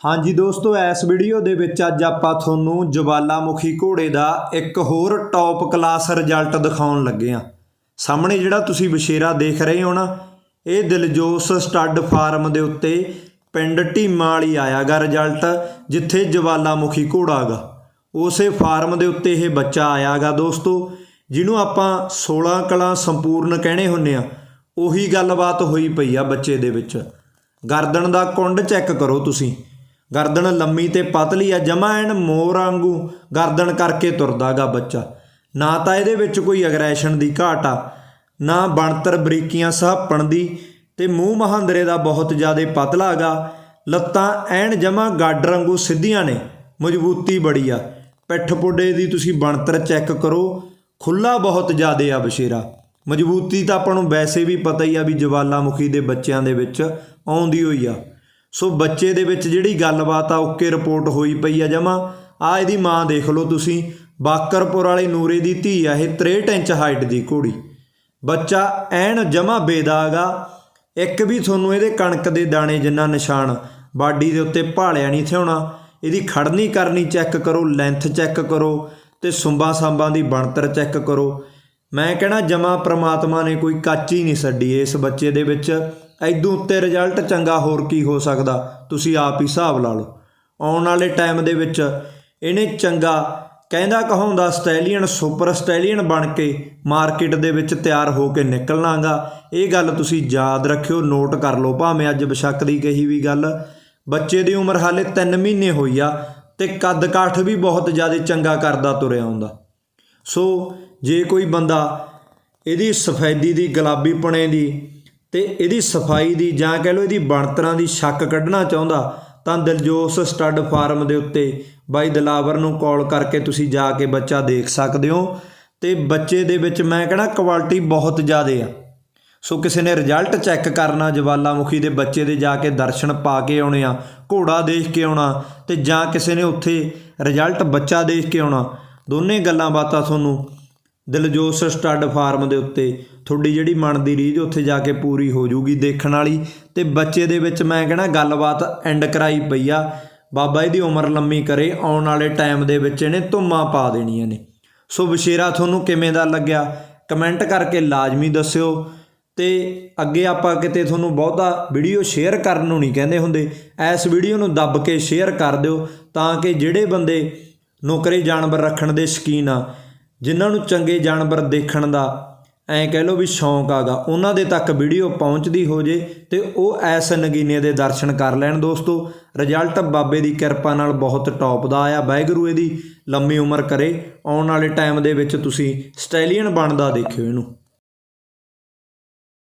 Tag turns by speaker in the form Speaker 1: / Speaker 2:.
Speaker 1: ਹਾਂਜੀ ਦੋਸਤੋ, ਇਸ ਵੀਡੀਓ ਦੇ ਵਿੱਚ ਅੱਜ ਆਪਾਂ ਤੁਹਾਨੂੰ ਜਵਾਲਾਮੁਖੀ ਘੋੜੇ ਦਾ ਇੱਕ ਹੋਰ ਟੌਪ ਕਲਾਸ ਰਿਜ਼ਲਟ ਦਿਖਾਉਣ ਲੱਗੇ ਆ ਸਾਹਮਣੇ ਜਿਹੜਾ ਤੁਸੀਂ ਵਿਸ਼ੇਰਾ ਦੇਖ ਰਹੇ ਹੋ ਨਾ, ਇਹ ਦਿਲਜੋਸ ਸਟੱਡ ਫਾਰਮ ਦੇ ਉੱਤੇ ਪਿੰਡ ਢੀਮਾ ਵਾਲੀ ਆਇਆਗਾ ਰਿਜ਼ਲਟ ਜਿੱਥੇ ਜਵਾਲਾਮੁਖੀ ਘੋੜਾ ਗਾ। ਉਸੇ ਫਾਰਮ ਦੇ ਉੱਤੇ ਇਹ ਬੱਚਾ ਆਇਆਗਾ ਦੋਸਤੋ, ਜਿਹਨੂੰ ਆਪਾਂ 16 ਕਲਾ ਸੰਪੂਰਨ ਕਹਿੰਦੇ ਹੁੰਨੇ ਆ ਉਹੀ ਗੱਲਬਾਤ ਹੋਈ ਪਈ ਆ ਬੱਚੇ ਦੇ ਵਿੱਚ। ਗਰਦਨ ਦਾ ਕੁੰਡ ਚੈੱਕ ਕਰੋ ਤੁਸੀਂ। ਗਰਦਨ ਲੰਮੀ ਤੇ ਪਤਲੀ ਆ, ਜਮਾ ਐਨ ਮੋਰ ਵਾਂਗੂ ਗਰਦਨ ਕਰਕੇ ਤੁਰਦਾਗਾ ਬੱਚਾ। ਨਾ ਤਾਂ ਇਹਦੇ ਵਿੱਚ ਕੋਈ ਅਗਰੈਸ਼ਨ ਦੀ ਘਾਟ ਆ, ਨਾ ਬਣਤਰ ਬਰੀਕੀਆਂ ਸਹਾਪਣ ਦੀ ਤੇ ਮੂੰਹ ਮਹਾਂਦਰੇ ਦਾ ਬਹੁਤ ਜ਼ਿਆਦਾ ਪਤਲਾ ਹੈਗਾ ਲੱਤਾਂ ਐਨ ਜਮਾ ਗਾਡਰ ਵਾਂਗੂ ਸਿੱਧੀਆਂ ਨੇ, ਮਜ਼ਬੂਤੀ ਬੜੀ ਆ। ਪਿੱਠ ਪੁੱਡੇ ਦੀ ਤੁਸੀਂ ਬਣਤਰ ਚੈੱਕ ਕਰੋ ਖੁੱਲਾ ਬਹੁਤ ਜ਼ਿਆਦਾ ਆ ਬਸ਼ੇਰਾ। ਮਜ਼ਬੂਤੀ ਤਾਂ ਆਪਾਂ ਨੂੰ ਵੈਸੇ ਵੀ ਪਤਾ ਹੀ ਆ ਵੀ ਜਵਾਲਾਮੁਖੀ ਦੇ ਬੱਚਿਆਂ ਦੇ ਵਿੱਚ ਆਉਂਦੀ ਹੋਈ ਆ। ਸੋ ਬੱਚੇ ਦੇ ਵਿੱਚ ਜਿਹੜੀ ਗੱਲਬਾਤ ਆ, ਓਕੇ ਰਿਪੋਰਟ ਹੋਈ ਪਈ ਆ ਜਮਾ। ਆ ਇਹਦੀ ਮਾਂ ਦੇਖ ਲਓ ਤੁਸੀਂ, ਬਾਕਰਪੁਰ ਵਾਲੇ ਨੂਰੇ ਦੀ ਧੀ ਆ, ਇਹ 63 ਇੰਚ ਹਾਈਟ ਦੀ ਘੋੜੀ। ਬੱਚਾ ਐਨ ਜਮਾ ਬੇਦਾਗਾ ਇੱਕ ਵੀ ਤੁਹਾਨੂੰ ਇਹਦੇ ਕਣਕ ਦੇ ਦਾਣੇ ਜਿੰਨਾ ਨਿਸ਼ਾਨ ਬਾਡੀ ਦੇ ਉੱਤੇ ਭਾਲਿਆ ਨਹੀਂ ਥਿਉਣਾ। ਇਹਦੀ ਖੜਨੀ ਕਰਨੀ ਚੈੱਕ ਕਰੋ ਲੈਂਥ ਚੈੱਕ ਕਰੋ ਤੇ ਸੁੰਬਾਂ ਸਾਂਬਾਂ ਦੀ ਬਣਤਰ ਚੈੱਕ ਕਰੋ। ਮੈਂ ਕਹਿਣਾ ਜਮਾ ਪ੍ਰਮਾਤਮਾ ਨੇ ਕੋਈ ਕਾਚੀ ਨਹੀਂ ਛੱਡੀ ਇਸ ਬੱਚੇ ਦੇ ਵਿੱਚ। ਐਦੋਂ ਉੱਤੇ ਰਿਜ਼ਲਟ ਚੰਗਾ ਹੋਰ ਕੀ ਹੋ ਸਕਦਾ? ਤੁਸੀਂ ਆਪ ਹੀ ਹਿਸਾਬ ਲਾ ਲਓ। ਆਉਣ ਵਾਲੇ ਟਾਈਮ ਦੇ ਵਿੱਚ ਇਹਨੇ ਚੰਗਾ ਕਹਿੰਦਾ ਕਹਾਉਂਦਾ ਸਟੈਲੀਅਨ ਸੁਪਰ ਸਟੈਲੀਅਨ ਬਣ ਕੇ ਮਾਰਕੀਟ ਦੇ ਵਿੱਚ ਤਿਆਰ ਹੋ ਕੇ ਨਿਕਲਣਾਗਾ। ਇਹ ਗੱਲ ਤੁਸੀਂ ਯਾਦ ਰੱਖਿਓ ਨੋਟ ਕਰ ਲਓ। ਭਾਵੇਂ ਅੱਜ ਬਸ਼ੱਕ ਦੀ ਕਹੀ ਵੀ ਗੱਲ, ਬੱਚੇ ਦੀ ਉਮਰ ਹਾਲੇ 3 ਮਹੀਨੇ ਹੋਈ ਆ ਤੇ ਕੱਦ ਕਾਠ ਵੀ ਬਹੁਤ ਜ਼ਿਆਦਾ ਚੰਗਾ ਕਰਦਾ ਤੁਰਿਆ ਆਉਂਦਾ। ਸੋ ਜੇ ਕੋਈ ਬੰਦਾ ਇਹਦੀ ਸਫੈਦੀ ਦੀ, ਗੁਲਾਬੀ ਗੁਲਾਬੀਪਣੇ ਦੀ ਤੇ ਇਹਦੀ ਸਫ਼ਾਈ ਦੀ ਜਾਂ ਕਹਿ ਲਓ ਇਹਦੀ ਬਣਤਰਾਂ ਦੀ ਸ਼ੱਕ ਕੱਢਣਾ ਚਾਹੁੰਦਾ, ਤਾਂ ਦਿਲਜੋਸ ਸਟੱਡ ਫਾਰਮ ਦੇ ਉੱਤੇ ਬਾਈ ਦਿਲਾਵਰ ਨੂੰ ਕਾਲ ਕਰਕੇ ਤੁਸੀਂ ਜਾ ਕੇ ਬੱਚਾ ਦੇਖ ਸਕਦੇ ਹੋ। ਤੇ ਬੱਚੇ ਦੇ ਵਿੱਚ ਮੈਂ ਕਹਿੰਦਾ ਕੁਆਲਿਟੀ ਬਹੁਤ ਜ਼ਿਆਦਾ ਆ। ਸੋ ਕਿਸੇ ਨੇ ਰਿਜ਼ਲਟ ਚੈੱਕ ਕਰਨਾ, ਜਵਾਲਾਮੁਖੀ ਦੇ ਬੱਚੇ ਦੇ ਜਾ ਕੇ ਦਰਸ਼ਨ ਪਾ ਕੇ ਆਉਣੇ ਆ, ਘੋੜਾ ਦੇਖ ਕੇ ਆਉਣਾ, ਤੇ ਜਾਂ ਕਿਸੇ ਨੇ ਉੱਥੇ ਰਿਜ਼ਲਟ ਬੱਚਾ ਦੇਖ ਕੇ ਆਉਣਾ, ਦੋਨੇ ਗੱਲਾਂ ਬਾਤਾਂ ਤੁਹਾਨੂੰ ਦਿਲਜੋਸ ਸਟੱਡ ਫਾਰਮ ਦੇ ਉੱਤੇ। ਤੁਹਾਡੀ ਜਿਹੜੀ ਮਨ ਦੀ ਰੀਝ ਉੱਥੇ ਜਾ ਕੇ ਪੂਰੀ ਹੋ ਜੂਗੀ ਦੇਖਣ ਵਾਲੀ। ਤੇ ਬੱਚੇ ਦੇ ਵਿੱਚ ਮੈਂ ਕਹਿਣਾ ਗੱਲਬਾਤ ਐਂਡ ਕਰਾਈ ਪਈ ਆ। ਬਾਬਾ ਇਹਦੀ ਉਮਰ ਲੰਮੀ ਕਰੇ, ਆਉਣ ਵਾਲੇ ਟਾਈਮ ਦੇ ਵਿੱਚ ਇਹਨੇ ਧੁੰਮਾਂ ਪਾ ਦੇਣੀਆਂ ਨੇ। ਸੋ ਵਿਸ਼ੇਰਾ ਤੁਹਾਨੂੰ ਕਿਵੇਂ ਦਾ ਲੱਗਿਆ? ਕਮੈਂਟ ਕਰਕੇ ਲਾਜ਼ਮੀ ਦੱਸਿਓ। ਤੇ ਅੱਗੇ ਆਪਾਂ ਕਿਤੇ ਤੁਹਾਨੂੰ ਬਹੁਤਾ ਵੀਡੀਓ ਸ਼ੇਅਰ ਕਰਨ ਨੂੰ ਨਹੀਂ ਕਹਿੰਦੇ ਹੁੰਦੇ। ਇਸ ਵੀਡੀਓ ਨੂੰ ਦੱਬ ਕੇ ਸ਼ੇਅਰ ਕਰ ਦਿਓ ਤਾਂ ਕਿ ਜਿਹੜੇ ਬੰਦੇ ਨੌਕਰੀ ਜਾਨਵਰ ਰੱਖਣ ਦੇ ਸ਼ਕੀਨ ਆ ਜਿਨ੍ਹਾਂ ਨੂੰ ਚੰਗੇ ਜਾਨਵਰ ਦੇਖਣ ਦਾ ਐਂ ਕਹਿ ਲਓ ਵੀ ਸ਼ੌਂਕ ਆਗਾ, ਉਹਨਾਂ ਦੇ ਤੱਕ ਵੀਡੀਓ ਪਹੁੰਚਦੀ ਹੋ ਜੇ ਤੇ ਉਹ ਐਸ ਨਗੀਨੇ ਦੇ ਦਰਸ਼ਨ ਕਰ ਲੈਣ ਦੋਸਤੋ। ਰਿਜ਼ਲਟ ਬਾਬੇ ਦੀ ਕਿਰਪਾ ਨਾਲ ਬਹੁਤ ਟੌਪ ਦਾ ਆਇਆ, ਵਾਹਿਗੁਰੂ ਇਹਦੀ ਲੰਮੀ ਉਮਰ ਕਰੇ। ਆਉਣ ਵਾਲੇ ਟਾਈਮ ਦੇ ਵਿੱਚ ਤੁਸੀਂ ਸਟੈਲੀਅਨ ਬਣਦਾ ਦੇਖਿਓ ਇਹਨੂੰ।